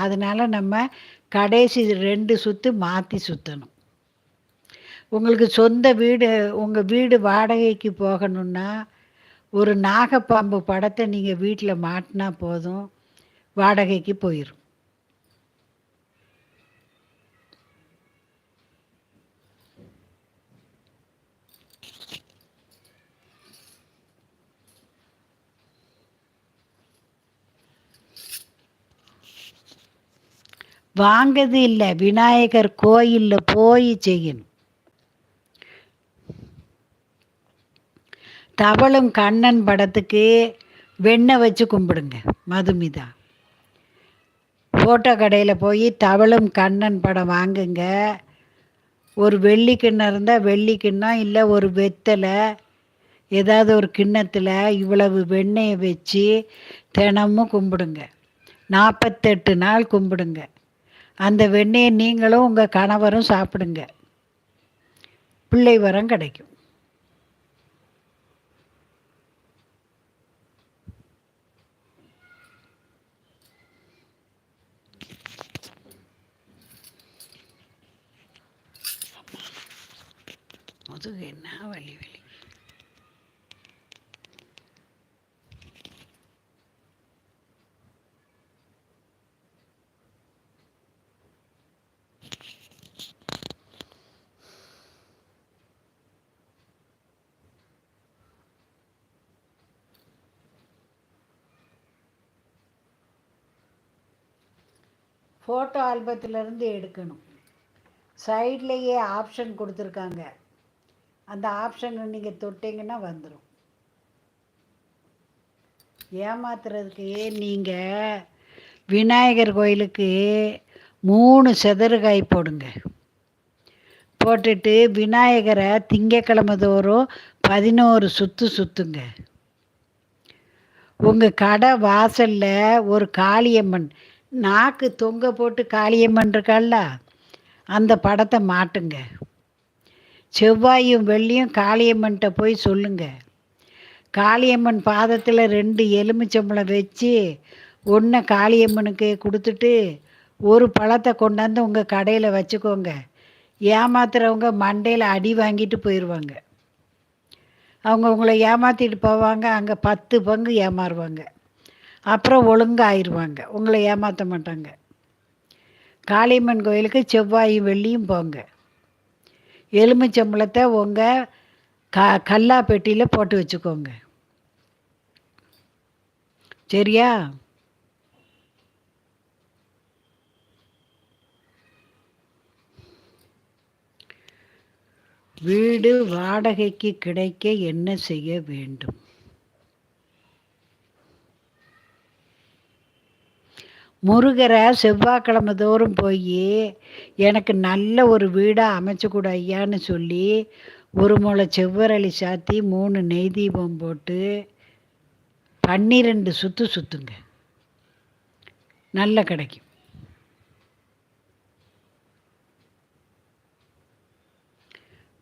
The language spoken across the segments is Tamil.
அதனால் நம்ம கடைசி ரெண்டு சுற்று மாற்றி சுற்றணும் உங்களுக்கு சொந்த வீடு உங்கள் வீடு வாடகைக்கு போகணுன்னா ஒரு நாகப்பாம்பு படத்தை நீங்கள் வீட்டில் மாட்டினா போதும் வாடகைக்கு போயிடும் வாங்கது இல்லை. விநாயகர் கோயிலில் போய் செய்யணும். தவளும் கண்ணன் படத்துக்கு வெண்ணெய் வச்சு கும்பிடுங்க. மதுமிதா. ஃபோட்டோ கடையில் போய் தவளும் கண்ணன் படம் வாங்குங்க. ஒரு வெள்ளி கிண்ணம் இருந்தால் வெள்ளி கிண்ணம் இல்லை ஒரு வெத்தலை ஏதாவது ஒரு கிண்ணத்தில் இவ்வளவு வெண்ணெயை வச்சு தினமும் கும்பிடுங்க. நாற்பத்தெட்டு நாள் கும்பிடுங்க. அந்த வெண்ணெயை நீங்களும் உங்கள் கணவரும் சாப்பிடுங்க. பிள்ளை வரம் கிடைக்கும். முதுகு என்ன வலி வலி? ஃபோட்டோ ஆல்பத்திலேருந்து எடுக்கணும். சைட்லேயே ஆப்ஷன் கொடுத்துருக்காங்க. அந்த ஆப்ஷனை நீங்கள் தொட்டிங்கன்னா வந்துடும் ஏமாத்துறதுக்கு நீங்கள் விநாயகர் கோயிலுக்கு மூணு செதறுகாய் போடுங்க. போட்டுட்டு விநாயகரை திங்கக்கிழமை தோறும் பதினோரு சுற்று சுற்றுங்க உங்கள் கடை வாசலில் ஒரு காளியம்மன் நாக்கு தொங்க போட்டு காளியம்மன் இருக்கால அந்த படத்தை மாட்டுங்க. செவ்வாயும் வெள்ளியும் காளியம்மன்கிட்ட போய் சொல்லுங்க. காளியம்மன் பாதத்தில் ரெண்டு எலுமிச்சம்பழம் வச்சு ஒன்றை காளியம்மனுக்கு கொடுத்துட்டு ஒரு பழத்தை கொண்டாந்து உங்கள் கடையில் வச்சுக்கோங்க. ஏமாத்துறவங்க மண்டையில் அடி வாங்கிட்டு போயிடுவாங்க அவங்க உங்களை ஏமாற்றிட்டு போவாங்க அங்கே பத்து பங்கு ஏமாறுவாங்க. அப்புறம் ஒழுங்காயிருவாங்க. உங்களை ஏமாற்ற மாட்டாங்க. காளியம்மன் கோயிலுக்கு செவ்வாயும் வெள்ளியும் போங்க. எலுமிச்சம்பழத்தை உங்கள் க கல்லா பெட்டியில் போட்டு வச்சுக்கோங்க. சரியா? வீடு வாடகைக்கு கிடைக்க என்ன செய்ய வேண்டும்? முருகரை செவ்வாய்க்கிழமை தோறும் போய் எனக்கு நல்ல ஒரு வீடாக அமைச்சு கொடு ஐயான்னு சொல்லி ஒரு முளை செவ்வரளி சாத்தி மூணு நெய் தீபம் போட்டு பன்னிரெண்டு சுற்று சுற்றுங்க நல்ல கிடைக்கும்.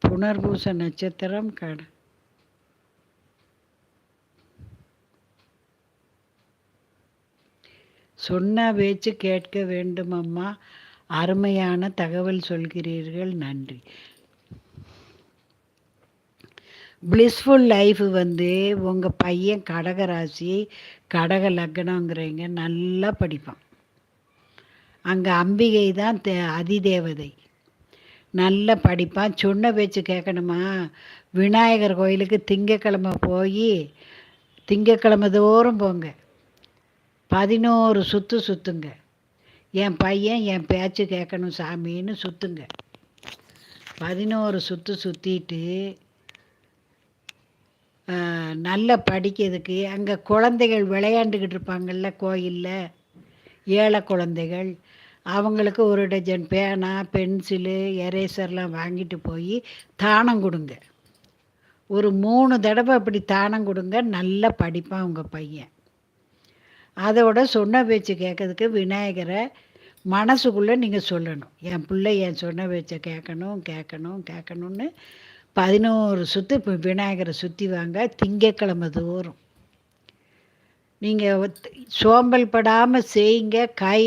புனர்பூச நட்சத்திரம் கடை சொன்ன பேச்சு கேட்க வேண்டும் அம்மா அருமையான தகவல் சொல்கிறீர்கள். நன்றி. பிளிஸ்ஃபுல் லைஃப் வந்து உங்கள் பையன் கடக ராசி கடக லக்னங்கிறவங்க நல்லா படிப்பான். அங்கே அம்பிகை தான் தே அதிதேவதை. நல்லா படிப்பான். சொன்ன பேச்சு கேட்கணுமா? விநாயகர் கோயிலுக்கு திங்கக்கிழமை போய் திங்கக்கிழமை தோறும் போங்க. பதினோரு சுற்று சுற்றுங்க என் பையன் என் பேச்சு கேட்கணும் சாமின்னு சுற்றுங்க பதினோரு சுற்று சுற்றிட்டு நல்லா படிக்கிறதுக்கு அங்கே குழந்தைகள் விளையாண்டுக்கிட்டு இருப்பாங்கள்ல கோயிலில் ஏழை குழந்தைகள் அவங்களுக்கு ஒரு டஜன் பேனா பென்சிலு எரேசர்லாம் வாங்கிட்டு போய் தானம் கொடுங்க. ஒரு மூணு தடவை அப்படி தானம் கொடுங்க நல்லா படிப்பான் உங்கள் பையன். அதோட சொன்ன பேச்சு கேட்கறதுக்கு விநாயகரை மனசுக்குள்ளே நீங்கள் சொல்லணும். என் பிள்ளை என் சொன்ன பேச்சை கேட்கணும் கேட்கணும் கேட்கணுன்னு பதினோரு சுற்று இப்போ விநாயகரை சுற்றி வாங்க திங்கக்கிழமை தோறும். நீங்கள் சோம்பல் படாமல் செய்யுங்க கை